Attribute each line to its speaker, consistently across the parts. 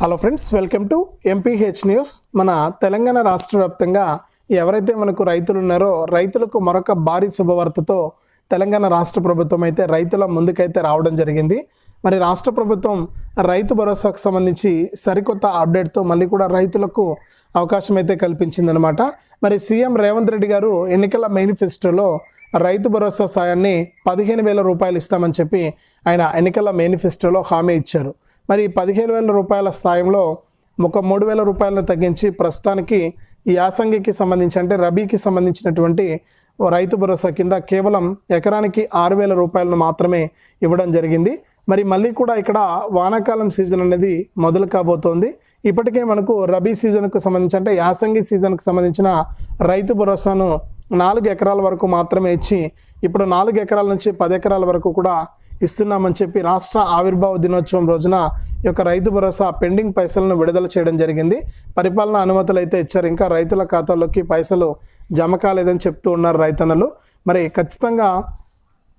Speaker 1: Hello friends welcome to MPH news మన తెలంగాణ రాష్ట్ర వ్యాప్తంగా ఎవరైతే మనకు రైతులు ఉన్నారో రైతులకు మరొక భారీ శుభవార్తతో తెలంగాణ రాష్ట్ర ప్రభుత్వం అయితే రైతుల ముందుకైతే రావడం జరిగింది. మరి రాష్ట్ర ప్రభుత్వం రైతు భరోసాకు సంబంధించి సరికొత్త అప్డేట్తో మళ్ళీ కూడా రైతులకు అవకాశం అయితే కల్పించిందనమాట మరి సీఎం రేవంత్ రెడ్డి గారు ఎన్నికల మేనిఫెస్టోలో రైతు భరోసా సాయాన్ని పదిహేను వేల రూపాయలు ఇస్తామని చెప్పి ఆయన ఎన్నికల మేనిఫెస్టోలో హామీ ఇచ్చారు. మరి పదిహేను వేల రూపాయల స్థాయిలో ఒక మూడు వేల రూపాయలను తగ్గించి ప్రస్తుతానికి ఈ యాసంగికి సంబంధించి అంటే రబీకి సంబంధించినటువంటి రైతు భరోసా కింద కేవలం ఎకరానికి ఆరు వేల రూపాయలను మాత్రమే ఇవ్వడం జరిగింది. మరి మళ్ళీ కూడా ఇక్కడ వానాకాలం సీజన్ అనేది మొదలు కాబోతోంది. ఇప్పటికే మనకు రబీ సీజన్కు సంబంధించి అంటే యాసంగి సీజన్కు సంబంధించిన రైతు భరోసాను నాలుగు ఎకరాల వరకు మాత్రమే ఇచ్చి ఇప్పుడు నాలుగు ఎకరాల నుంచి పది ఎకరాల వరకు కూడా ఇస్తున్నామని చెప్పి రాష్ట్ర ఆవిర్భావ దినోత్సవం రోజున ఈ యొక్క రైతు భరోసా పెండింగ్ పైసలను విడుదల చేయడం జరిగింది. పరిపాలన అనుమతులు అయితే ఇచ్చారు. ఇంకా రైతుల ఖాతాలోకి పైసలు జమ కాలేదని చెప్తూ ఉన్నారు రైతన్నలు. మరి ఖచ్చితంగా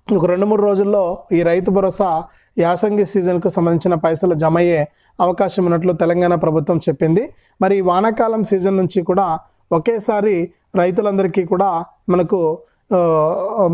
Speaker 1: ఒక రెండు మూడు రోజుల్లో ఈ రైతు భరోసా యాసంగి సీజన్కు సంబంధించిన పైసలు జమ అయ్యే అవకాశం ఉన్నట్లు తెలంగాణ ప్రభుత్వం చెప్పింది. మరి ఈ వానాకాలం సీజన్ నుంచి కూడా ఒకేసారి రైతులందరికీ కూడా మనకు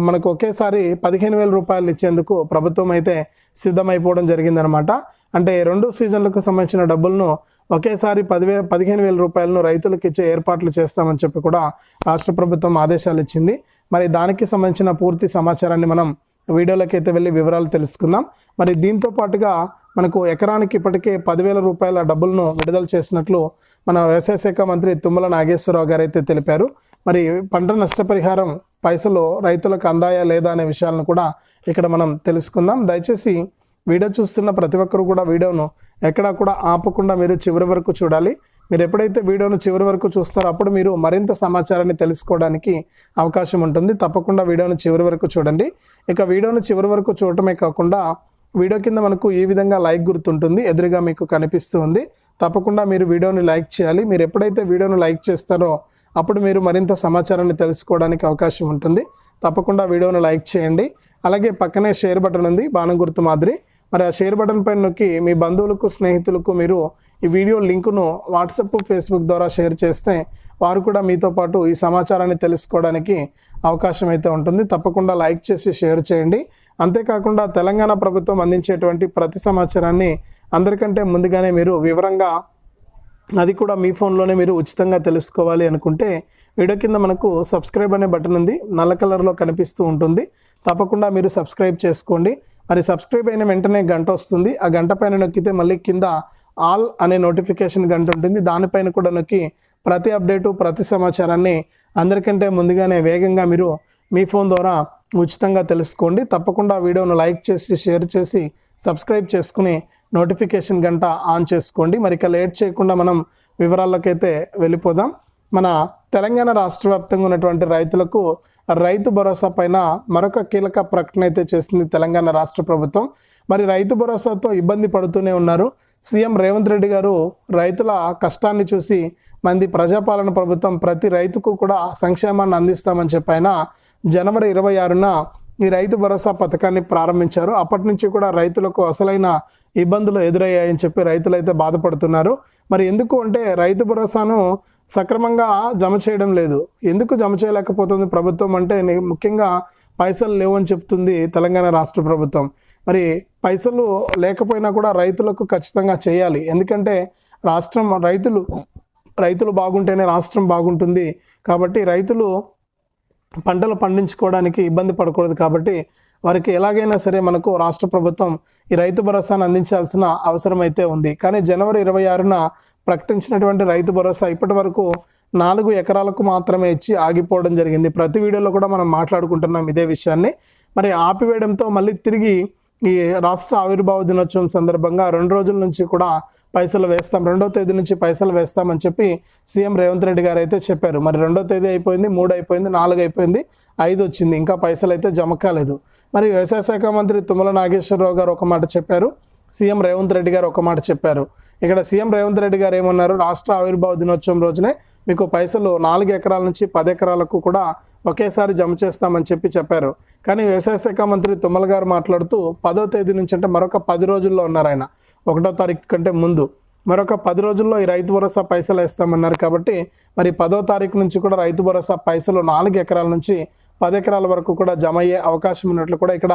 Speaker 1: మనకు ఒకేసారి పదిహేను వేల రూపాయలు ఇచ్చేందుకు ప్రభుత్వం అయితే సిద్ధమైపోవడం జరిగిందనమాట. అంటే రెండు సీజన్లకు సంబంధించిన డబ్బులను ఒకేసారి పదివే పదిహేను వేల రూపాయలను రైతులకు ఇచ్చే ఏర్పాట్లు చేస్తామని చెప్పి కూడా రాష్ట్ర ప్రభుత్వం ఆదేశాలు ఇచ్చింది. మరి దానికి సంబంధించిన పూర్తి సమాచారాన్ని మనం వీడియోలోకి అయితే వెళ్ళి వివరాలు తెలుసుకుందాం. మరి దీంతో పాటుగా మనకు ఎకరానికి ఇప్పటికే పదివేల రూపాయల డబ్బులను విడుదల చేసినట్లు మన వ్యవసాయ శాఖ మంత్రి తుమ్మల నాగేశ్వరరావు గారు అయితే తెలిపారు. మరి పంట నష్టపరిహారం పైసలు రైతులకు అందాయా లేదా అనే విషయాలను కూడా ఇక్కడ మనం తెలుసుకుందాం. దయచేసి వీడియో చూస్తున్న ప్రతి ఒక్కరు కూడా వీడియోను ఎక్కడా కూడా ఆపకుండా మీరు చివరి వరకు చూడాలి. మీరు ఎప్పుడైతే వీడియోను చివరి వరకు చూస్తారో అప్పుడు మీరు మరింత సమాచారాన్ని తెలుసుకోవడానికి అవకాశం ఉంటుంది. తప్పకుండా వీడియోను చివరి వరకు చూడండి. ఇక వీడియోను చివరి వరకు చూడటమే కాకుండా వీడియో కింద మనకు ఈ విధంగా లైక్ గుర్తుంటుంది ఎదురుగా మీకు కనిపిస్తూ ఉంది. తప్పకుండా మీరు వీడియోని లైక్ చేయాలి. మీరు ఎప్పుడైతే వీడియోను లైక్ చేస్తారో అప్పుడు మీరు మరింత సమాచారాన్ని తెలుసుకోవడానికి అవకాశం ఉంటుంది. తప్పకుండా వీడియోను లైక్ చేయండి. అలాగే పక్కనే షేర్ బటన్ ఉంది బాణం గుర్తు మాదిరి. మరి ఆ షేర్ బటన్ పైన నొక్కి మీ బంధువులకు స్నేహితులకు మీరు ఈ వీడియో లింకును వాట్సప్ ఫేస్బుక్ ద్వారా షేర్ చేస్తే వారు కూడా మీతో పాటు ఈ సమాచారాన్ని తెలుసుకోవడానికి అవకాశం అయితే ఉంటుంది. తప్పకుండా లైక్ చేసి షేర్ చేయండి. అంతేకాకుండా తెలంగాణ ప్రభుత్వం అందించేటువంటి ప్రతి సమాచారాన్ని అందరికంటే ముందుగానే మీరు వివరంగా అది కూడా మీ ఫోన్లోనే మీరు ఉచితంగా తెలుసుకోవాలి అనుకుంటే వీడియో కింద మనకు సబ్స్క్రైబ్ అనే బటన్ ఉంది. నల్ల కలర్లో కనిపిస్తూ ఉంటుంది. తప్పకుండా మీరు సబ్స్క్రైబ్ చేసుకోండి. మరి సబ్స్క్రైబ్ అయిన వెంటనే గంట వస్తుంది. ఆ గంట పైన నొక్కితే మళ్ళీ కింద ఆల్ అనే నోటిఫికేషన్ గంట ఉంటుంది. దానిపైన కూడా నొక్కి ప్రతి అప్డేటు ప్రతి సమాచారాన్ని అందరికంటే ముందుగానే వేగంగా మీరు మీ ఫోన్ ద్వారా ఉచితంగా తెలుసుకోండి. తప్పకుండా వీడియోను లైక్ చేసి షేర్ చేసి సబ్స్క్రైబ్ చేసుకుని నోటిఫికేషన్ గంట ఆన్ చేసుకోండి. మరి ఇక లేట్ చేయకుండా మనం వివరాల్లోకైతే వెళ్ళిపోదాం. మన తెలంగాణ రాష్ట్ర వ్యాప్తంగా ఉన్నటువంటి రైతులకు రైతు భరోసా పైన మరొక కీలక ప్రకటన అయితే చేసింది తెలంగాణ రాష్ట్ర ప్రభుత్వం. మరి రైతు భరోసాతో ఇబ్బంది పడుతూనే ఉన్నారు. సీఎం రేవంత్ రెడ్డి గారు రైతుల కష్టాన్ని చూసి మంది ప్రజాపాలన ప్రభుత్వం ప్రతి రైతుకు కూడా సంక్షేమాన్ని అందిస్తామని చెప్పి జనవరి ఇరవై ఆరున ఈ రైతు భరోసా పథకాన్ని ప్రారంభించారు. అప్పటి నుంచి కూడా రైతులకు అసలైన ఇబ్బందులు ఎదురయ్యాయని చెప్పి రైతులు అయితే బాధపడుతున్నారు. మరి ఎందుకు అంటే రైతు భరోసాను సక్రమంగా జమ చేయడం లేదు. ఎందుకు జమ చేయలేకపోతుంది ప్రభుత్వం అంటే ముఖ్యంగా పైసలు లేవని చెప్తుంది తెలంగాణ రాష్ట్ర ప్రభుత్వం. మరి పైసలు లేకపోయినా కూడా రైతులకు ఖచ్చితంగా చేయాలి. ఎందుకంటే రాష్ట్రం రైతులు రైతులు బాగుంటేనే రాష్ట్రం బాగుంటుంది. కాబట్టి రైతులు పంటలు పండించుకోవడానికి ఇబ్బంది పడకూడదు కాబట్టి వారికి ఎలాగైనా సరే మనకు రాష్ట్ర ప్రభుత్వం ఈ రైతు భరోసాను అందించాల్సిన అవసరం అయితే ఉంది. కానీ జనవరి ఇరవై ఆరున ప్రకటించినటువంటి రైతు భరోసా ఇప్పటి వరకు నాలుగు ఎకరాలకు మాత్రమే ఇచ్చి ఆగిపోవడం జరిగింది. ప్రతి వీడియోలో కూడా మనం మాట్లాడుకుంటున్నాం ఇదే విషయాన్ని. మరి ఆపివేయడంతో మళ్ళీ తిరిగి ఈ రాష్ట్ర ఆవిర్భావ దినోత్సవం సందర్భంగా రెండు రోజుల నుంచి కూడా పైసలు వేస్తాం రెండో తేదీ నుంచి పైసలు వేస్తామని చెప్పి సీఎం రేవంత్ రెడ్డి గారు అయితే చెప్పారు. మరి రెండో తేదీ అయిపోయింది మూడు అయిపోయింది నాలుగు అయిపోయింది ఐదు వచ్చింది. ఇంకా పైసలు అయితే జమ కాలేదు. మరి వ్యవసాయ శాఖ మంత్రి తుమ్మల నాగేశ్వరరావు గారు ఒక మాట చెప్పారు సీఎం రేవంత్ రెడ్డి గారు ఒక మాట చెప్పారు. ఇక్కడ సీఎం రేవంత్ రెడ్డి గారు ఏమన్నారు రాష్ట్ర ఆవిర్భావ దినోత్సవం రోజునే మీకు పైసలు నాలుగు ఎకరాల నుంచి పది ఎకరాలకు కూడా ఒకేసారి జమ చేస్తామని చెప్పి చెప్పారు. కానీ వ్యవసాయ శాఖ మంత్రి తుమ్మల గారు మాట్లాడుతూ పదో తేదీ నుంచి అంటే మరొక పది రోజుల్లో ఉన్నారు ఆయన. ఒకటో తారీఖు కంటే ముందు. మరొక పది రోజుల్లో ఈ రైతు భరోసా పైసలు వేస్తామన్నారు కాబట్టి మరి పదో తారీఖు నుంచి కూడా రైతు భరోసా పైసలు నాలుగు ఎకరాల నుంచి పది ఎకరాల వరకు కూడా జమ అయ్యే అవకాశం ఉన్నట్లు కూడా ఇక్కడ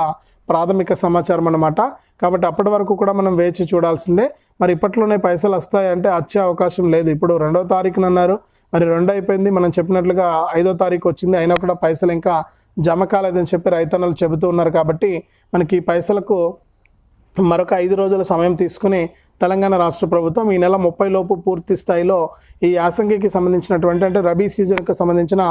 Speaker 1: ప్రాథమిక సమాచారం అన్నమాట. కాబట్టి అప్పటి వరకు కూడా మనం వేచి చూడాల్సిందే. మరి ఇప్పట్లోనే పైసలు వస్తాయంటే వచ్చే అవకాశం లేదు. ఇప్పుడు రెండో తారీఖున అన్నారు. మరి రెండు అయిపోయింది. మనం చెప్పినట్లుగా ఐదో తారీఖు వచ్చింది. అయినా కూడా పైసలు ఇంకా జమ కాలేదని చెప్పి రైతన్నలు చెబుతూ ఉన్నారు కాబట్టి మనకి ఈ పైసలకు మరొక ఐదు రోజుల సమయం తీసుకుని తెలంగాణ రాష్ట్ర ప్రభుత్వం ఈ నెల ముప్పై లోపు పూర్తి స్థాయిలో ఈ యాసంగికి సంబంధించినటువంటి అంటే రబీ సీజన్కి సంబంధించిన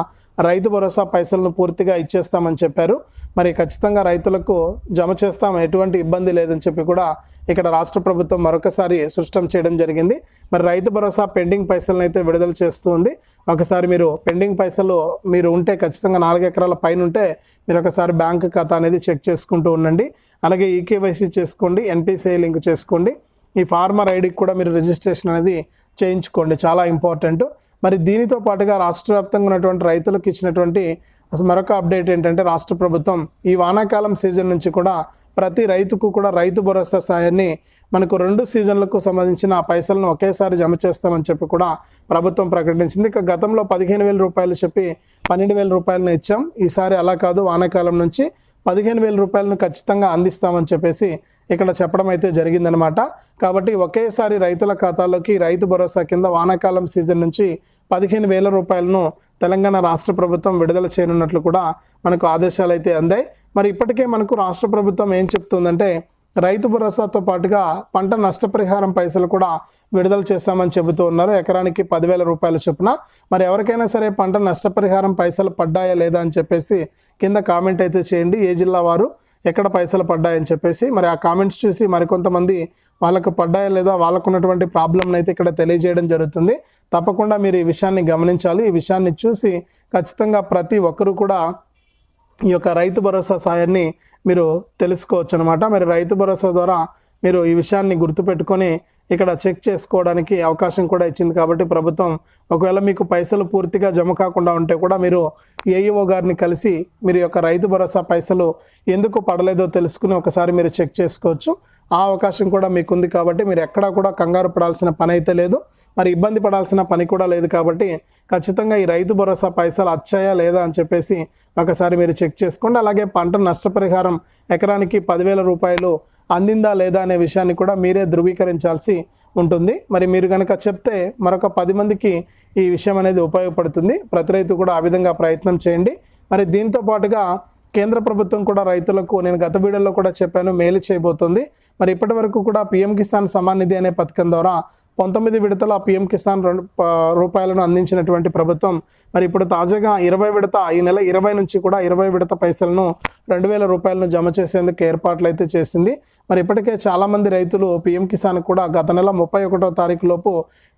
Speaker 1: రైతు భరోసా పైసలను పూర్తిగా ఇచ్చేస్తామని చెప్పారు. మరి ఖచ్చితంగా రైతులకు జమ చేస్తాం ఎటువంటి ఇబ్బంది లేదని చెప్పి కూడా ఇక్కడ రాష్ట్ర ప్రభుత్వం మరొకసారి సృష్టం చేయడం జరిగింది. మరి రైతు భరోసా పెండింగ్ పైసలను అయితే విడుదల చేస్తూ ఉంది. ఒకసారి మీరు పెండింగ్ పైసలు మీరు ఉంటే ఖచ్చితంగా నాలుగు ఎకరాల పైన ఉంటే మీరు ఒకసారి బ్యాంక్ ఖాతా అనేది చెక్ చేసుకుంటూ ఉండండి. అలాగే ఈకేవైసీ చేసుకోండి ఎన్పిసిఐ లింక్ చేసుకోండి. ఈ ఫార్మర్ ఐడికి కూడా మీరు రిజిస్ట్రేషన్ అనేది చేయించుకోండి చాలా ఇంపార్టెంట్. మరి దీనితో పాటుగా రాష్ట్ర వ్యాప్తంగా ఉన్నటువంటి రైతులకు ఇచ్చినటువంటి మరొక అప్డేట్ ఏంటంటే రాష్ట్ర ప్రభుత్వం ఈ వానాకాలం సీజన్ నుంచి కూడా ప్రతి రైతుకు కూడా రైతు భరోసా సాయాన్ని మనకు రెండు సీజన్లకు సంబంధించిన పైసలను ఒకేసారి జమ చేస్తామని చెప్పి కూడా ప్రభుత్వం ప్రకటించింది. ఇక గతంలో పదిహేను వేల రూపాయలు చెప్పి పన్నెండు వేల రూపాయలను ఇచ్చాం. ఈసారి అలా కాదు వానాకాలం నుంచి పదిహేను వేల రూపాయలను ఖచ్చితంగా అందిస్తామని చెప్పేసి ఇక్కడ చెప్పడం అయితే జరిగిందనమాట కాబట్టి ఒకేసారి రైతుల ఖాతాలోకి రైతు భరోసా కింద వానాకాలం సీజన్ నుంచి పదిహేను వేల రూపాయలను తెలంగాణ రాష్ట్ర ప్రభుత్వం విడుదల చేయనున్నట్లు కూడా మనకు ఆదేశాలు అయితే అందాయి. మరి ఇప్పటికే మనకు రాష్ట్ర ప్రభుత్వం ఏం చెప్తుందంటే రైతు భరోసాతో పాటుగా పంట నష్టపరిహారం పైసలు కూడా విడుదల చేస్తామని చెబుతూ ఉన్నారు. ఎకరానికి పదివేల రూపాయల చొప్పున. మరి ఎవరికైనా సరే పంట నష్టపరిహారం పైసలు పడ్డాయా లేదా అని చెప్పేసి కింద కామెంట్ అయితే చేయండి. ఏ జిల్లా వారు ఎక్కడ పైసలు పడ్డాయని చెప్పేసి. మరి ఆ కామెంట్స్ చూసి మరికొంతమంది వాళ్ళకు పడ్డాయా లేదా వాళ్ళకు ఉన్నటువంటి అయితే ఇక్కడ తెలియజేయడం జరుగుతుంది. తప్పకుండా మీరు ఈ విషయాన్ని గమనించాలి. ఈ విషయాన్ని చూసి ఖచ్చితంగా ప్రతి ఒక్కరూ కూడా ఈ యొక్క రైతు భరోసా సాయాన్ని మీరు తెలుసుకోవచ్చు అనమాట మరి రైతు భరోసా ద్వారా మీరు ఈ విషయాన్ని గుర్తుపెట్టుకొని ఇక్కడ చెక్ చేసుకోవడానికి అవకాశం కూడా ఇచ్చింది కాబట్టి ప్రభుత్వం ఒకవేళ మీకు పైసలు పూర్తిగా జమ కాకుండా ఉంటే కూడా మీరు ఏఈఓ గారిని కలిసి మీరు యొక్క రైతు భరోసా పైసలు ఎందుకు పడలేదో తెలుసుకుని ఒకసారి మీరు చెక్ చేసుకోవచ్చు. ఆ అవకాశం కూడా మీకు ఉంది కాబట్టి మీరు ఎక్కడా కూడా కంగారు పడాల్సిన పని అయితే లేదు. మరి ఇబ్బంది పడాల్సిన పని కూడా లేదు కాబట్టి ఖచ్చితంగా ఈ రైతు భరోసా పైసలు వచ్చాయా లేదా అని చెప్పేసి ఒకసారి మీరు చెక్ చేసుకోండి. అలాగే పంట నష్టపరిహారం ఎకరానికి పదివేల రూపాయలు అందిందా లేదా అనే విషయాన్ని కూడా మీరే ధృవీకరించాల్సి ఉంటుంది. మరి మీరు కనుక చెప్తే మరొక పది మందికి ఈ విషయం అనేది ఉపయోగపడుతుంది. ప్రతి రైతు కూడా ఆ విధంగా ప్రయత్నం చేయండి. మరి దీంతో పాటుగా కేంద్ర ప్రభుత్వం కూడా రైతులకు నేను గత వీడియోలో కూడా చెప్పాను మేలు చేయబోతుంది. మరి ఇప్పటి వరకు కూడా పిఎం కిసాన్ సమాన్ నిధి అనే పథకం ద్వారా పంతొమ్మిది విడతల పిఎం కిసాన్ రెండు రూపాయలను అందించినటువంటి ప్రభుత్వం మరి ఇప్పుడు తాజాగా ఇరవై విడత ఈ నెల ఇరవై నుంచి కూడా ఇరవై విడత పైసలను రెండు వేల రూపాయలను జమ చేసేందుకు ఏర్పాట్లు అయితే చేసింది. మరి ఇప్పటికే చాలామంది రైతులు పిఎం కిసాన్ కూడా గత నెల ముప్పై ఒకటో తారీఖు లోపు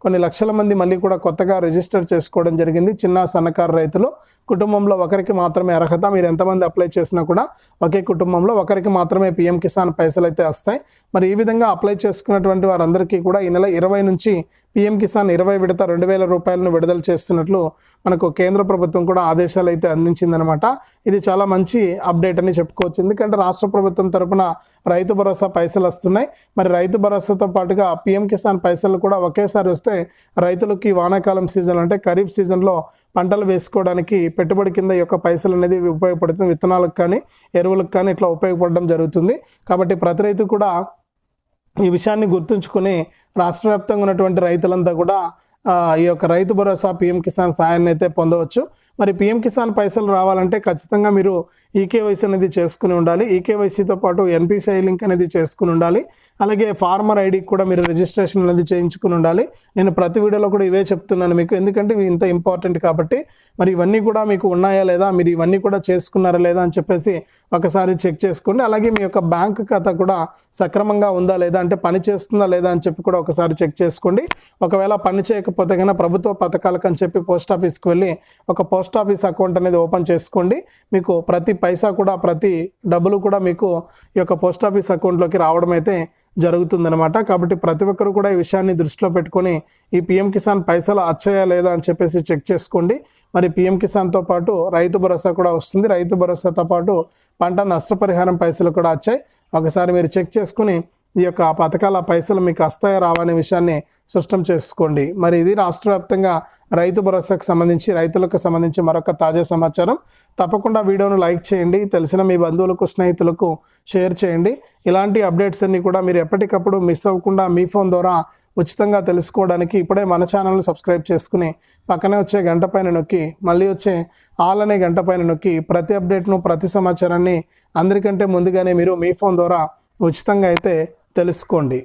Speaker 1: కొన్ని లక్షల మంది మళ్ళీ కూడా కొత్తగా రిజిస్టర్ చేసుకోవడం జరిగింది. చిన్న సన్నకారు రైతులు కుటుంబంలో ఒకరికి మాత్రమే అర్హత మీరు ఎంతమంది అప్లై చేసినా కూడా ఒకే కుటుంబంలో ఒకరికి మాత్రమే పిఎం కిసాన్ పైసలు అయితే వస్తాయి. మరి ఈ విధంగా అప్లై చేసుకున్నటువంటి వారందరికీ కూడా ఈ నెల ఇరవై నుంచి పీఎం కిసాన్ ఇరవై విడత రెండు వేల రూపాయలను విడుదల చేస్తున్నట్లు మనకు కేంద్ర ప్రభుత్వం కూడా ఆదేశాలు అయితే అందించిందనమాట ఇది చాలా మంచి అప్డేట్ అని చెప్పుకోవచ్చు. ఎందుకంటే రాష్ట్ర ప్రభుత్వం తరపున రైతు భరోసా పైసలు వస్తున్నాయి. మరి రైతు భరోసాతో పాటుగా పీఎం కిసాన్ పైసలు కూడా ఒకేసారి వస్తే రైతులకి ఈ వానాకాలం సీజన్ అంటే ఖరీఫ్ సీజన్లో పంటలు వేసుకోవడానికి పెట్టుబడి కింద యొక్క పైసలు అనేది ఉపయోగపడుతుంది. విత్తనాలకు కానీ ఎరువులకు కానీ ఇట్లా ఉపయోగపడడం జరుగుతుంది. కాబట్టి ప్రతి రైతు కూడా ఈ విషయాన్ని గుర్తుంచుకొని రాష్ట్ర వ్యాప్తంగా ఉన్నటువంటి రైతులంతా కూడా ఈ యొక్క రైతు భరోసా పిఎం కిసాన్ సాయాన్ని అయితే పొందవచ్చు. మరి పిఎం కిసాన్ పైసలు రావాలంటే ఖచ్చితంగా మీరు ఈకేవైసీ అనేది చేసుకుని ఉండాలి. ఈకేవైసీతో పాటు ఎన్పిసిఐ లింక్ అనేది చేసుకుని ఉండాలి. అలాగే ఫార్మర్ ఐడికి కూడా మీరు రిజిస్ట్రేషన్ అనేది చేయించుకుని ఉండాలి. నేను ప్రతి వీడియోలో కూడా ఇవే చెప్తున్నాను మీకు. ఎందుకంటే ఇవి ఇంత ఇంపార్టెంట్ కాబట్టి మరి ఇవన్నీ కూడా మీకు ఉన్నాయా లేదా? మీరు ఇవన్నీ కూడా చేసుకున్నారా లేదా అని చెప్పేసి ఒకసారి చెక్ చేసుకోండి. అలాగే మీ యొక్క బ్యాంక్ ఖాతా కూడా సక్రమంగా ఉందా లేదా అంటే పని చేస్తుందా లేదా అని చెప్పి కూడా ఒకసారి చెక్ చేసుకోండి. ఒకవేళ పని చేయకపోతే కనుక ప్రభుత్వ పథకాలకు అని చెప్పి పోస్ట్ ఆఫీస్కి వెళ్ళి ఒక పోస్ట్ ఆఫీస్ అకౌంట్ అనేది ఓపెన్ చేసుకోండి. మీకు ప్రతి పైసా కూడా ప్రతి డబ్బులు కూడా మీకు ఈ యొక్క పోస్ట్ ఆఫీస్ అకౌంట్లోకి రావడం అయితే జరుగుతుందనమాట కాబట్టి ప్రతి ఒక్కరు కూడా ఈ విషయాన్ని దృష్టిలో పెట్టుకొని ఈ పిఎం కిసాన్ పైసలు వచ్చాయా లేదా అని చెప్పేసి చెక్ చేసుకోండి. మరి పిఎం కిసాన్తో పాటు రైతు భరోసా కూడా వస్తుంది. రైతు భరోసాతో పాటు పంట నష్టపరిహారం పైసలు కూడా వచ్చాయి. ఒకసారి మీరు చెక్ చేసుకుని ఈ యొక్క పథకాల పైసలు మీకు వస్తాయా రావనే విషయాన్ని సృష్టం చేసుకోండి. మరి ఇది రాష్ట్ర వ్యాప్తంగా రైతు భరోసాకు సంబంధించి రైతులకు సంబంధించి మరొక తాజా సమాచారం. తప్పకుండా వీడియోను లైక్ చేయండి. తెలిసిన మీ బంధువులకు స్నేహితులకు షేర్ చేయండి. ఇలాంటి అప్డేట్స్ అన్ని కూడా మీరు ఎప్పటికప్పుడు మిస్ అవ్వకుండా మీ ఫోన్ ద్వారా ఉచితంగా తెలుసుకోవడానికి ఇప్పుడే మన ఛానల్ని సబ్స్క్రైబ్ చేసుకుని పక్కనే వచ్చే గంట పైన నొక్కి మళ్ళీ వచ్చే ఆల్ అనే గంట పైన నొక్కి ప్రతి అప్డేట్ను ప్రతి సమాచారాన్ని అందరికంటే ముందుగానే మీరు మీ ఫోన్ ద్వారా ఉచితంగా అయితే తెలుసుకోండి.